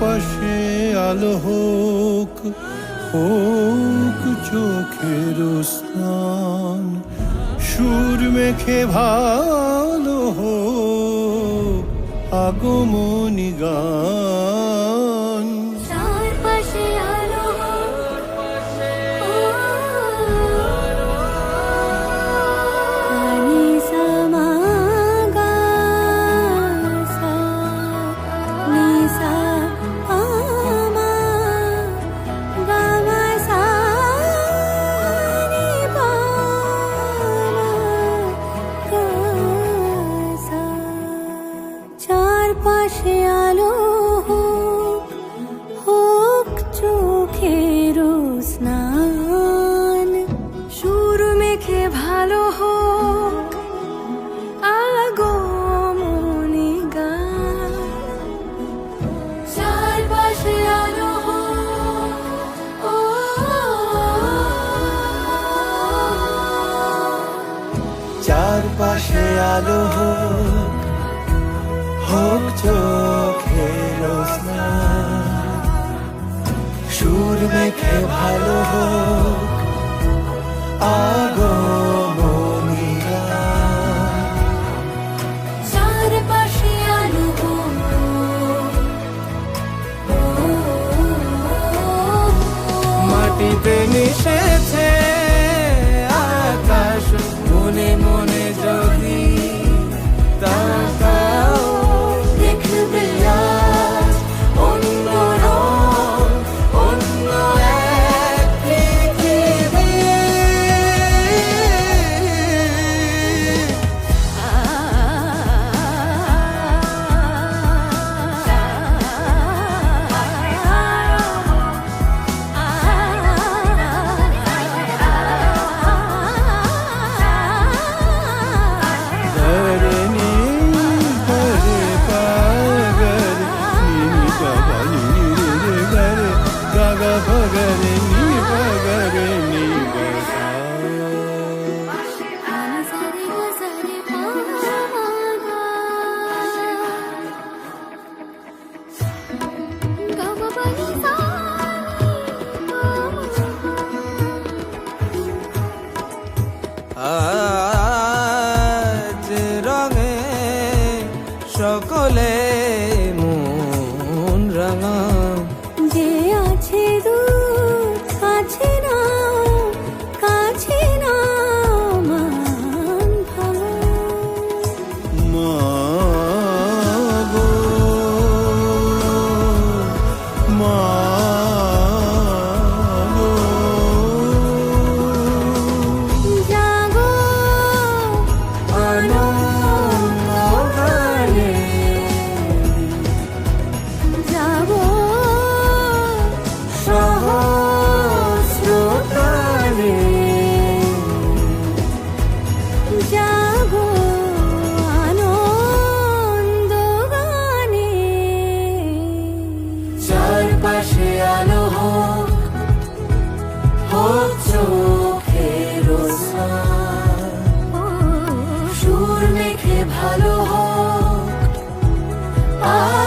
পাশে আলো হোক হোক চোখের স্নান সুর মেখে ভালো হোক আগমনি গান। চারপাশে আলো হোক হোক চোখের সুর মেখে ভালো হোক আগো মাটিতে নিশ সকলে 아.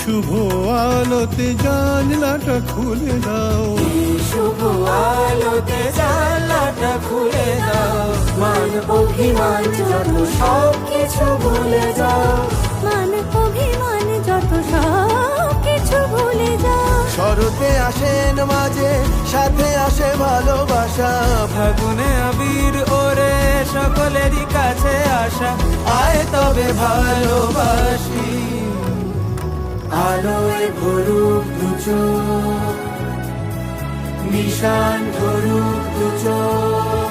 শুভ আলোতে জানলাটা খুলে দাও শুভ আলোতে জানলাটা খুলে দাও। মান অভিমান যত সব কিছু ভুলে যাও। মান অভিমান শরতে আসেন মাঝে সাথে আসে ভালোবাসা। ফাগুনে আবির ওরে সকলেরই কাছে আসা। আয় তবে ভালোবাসি। আলোয় ভরুক দু চোখ নিশান ধরুক দু চোখ।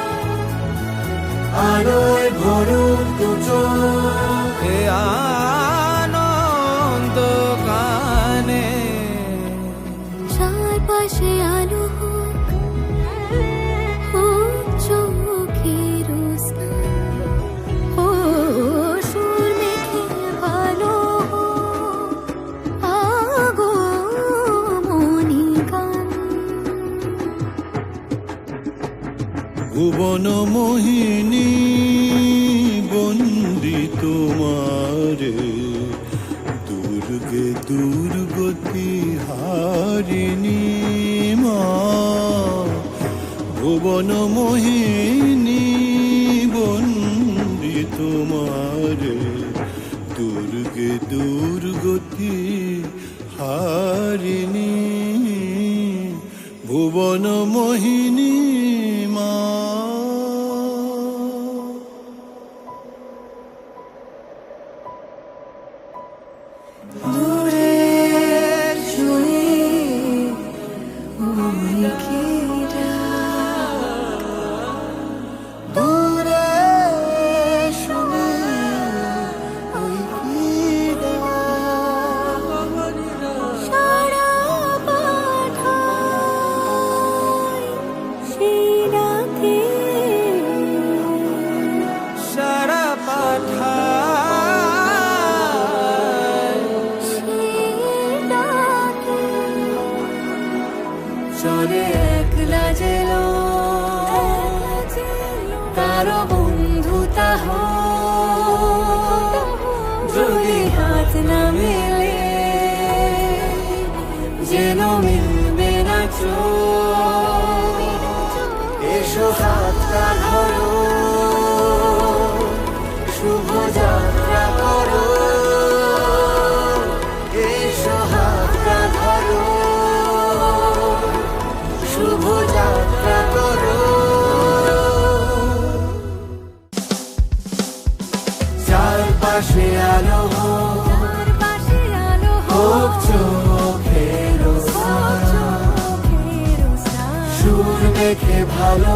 আলোয় ভরুক দু চোখ। এ চারপাশে আলো হোক হোক চোখের ও সুর ভালো আগো মনি গান। ভুবন মোহিনী, বন্দি তোমারে, দুর্গে দুর্গতি হারিণী। ভুবন মোহিনী বন্দি তোমার। দুর্গে দুর্গতি হারিণী। ভুবন মোহিনী মা চলে একলা জেলো। কারও বন্ধু তাহ শুভ যাত্রা করো চারপাশে আলো হোক তার পাশে আলো হোক হোক চোখের চোখের সুর মেখে ভালো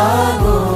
আলো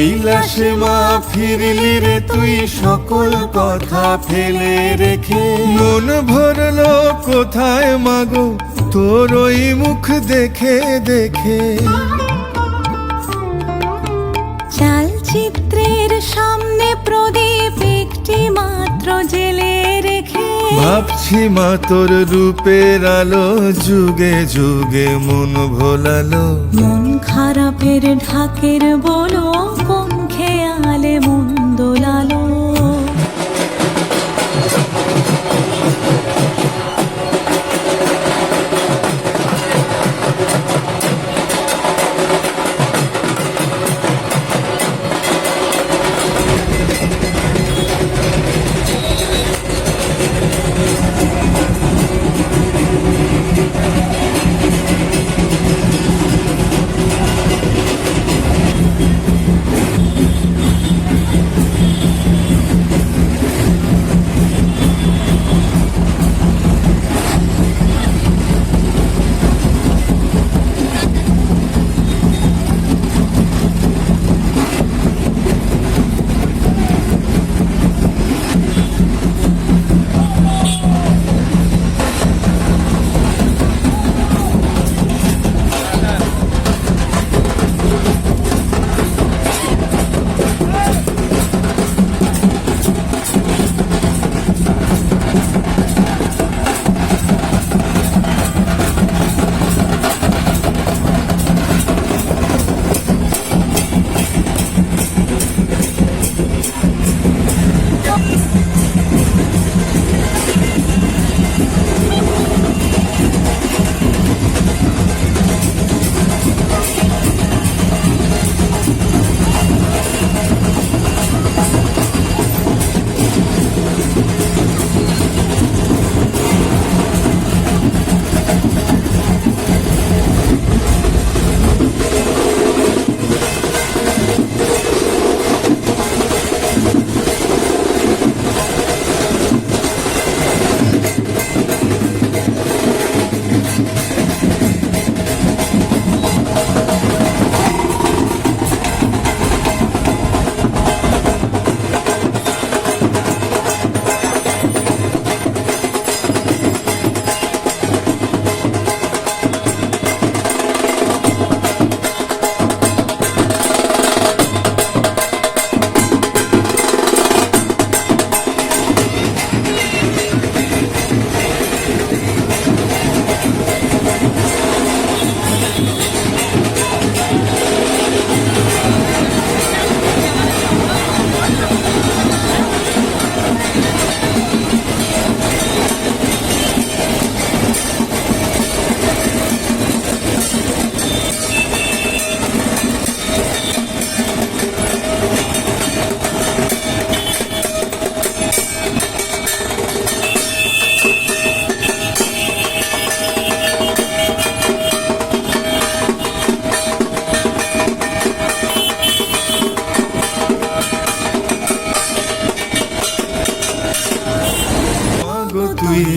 কৈলাসে মা ফিরলি রে তুই সকল কথা ফেলে রেখে। মন ভরলো কোথায় মাগো? তোর ওই মুখ দেখে দেখে। চালচিত্রের সামনে প্রদীপ একটি মাত্র জেলে। ভাবছি মা, তোর রূপের আলো যুগে যুগে মন ভোলালো। মন খারাপের ঢাকের বলো কোন খেয়ালে মন দোলালো।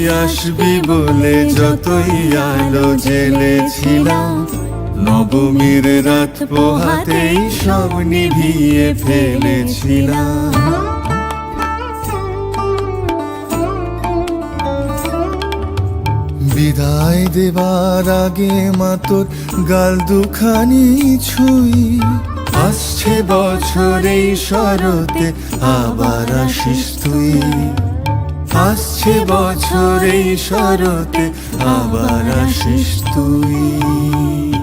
আসবি বলে যতই আলো জেলেছিলাম নবমীর রাত পোহাতেই সব নিভিয়ে ফেলেছিলাম। বিদায় দেবার আগে মা তোর গাল দুখানি ছুই। আসছে বছর শরতে আবার আসিস তুই। আসছে বছরে শরতে আবার আসিস তুই।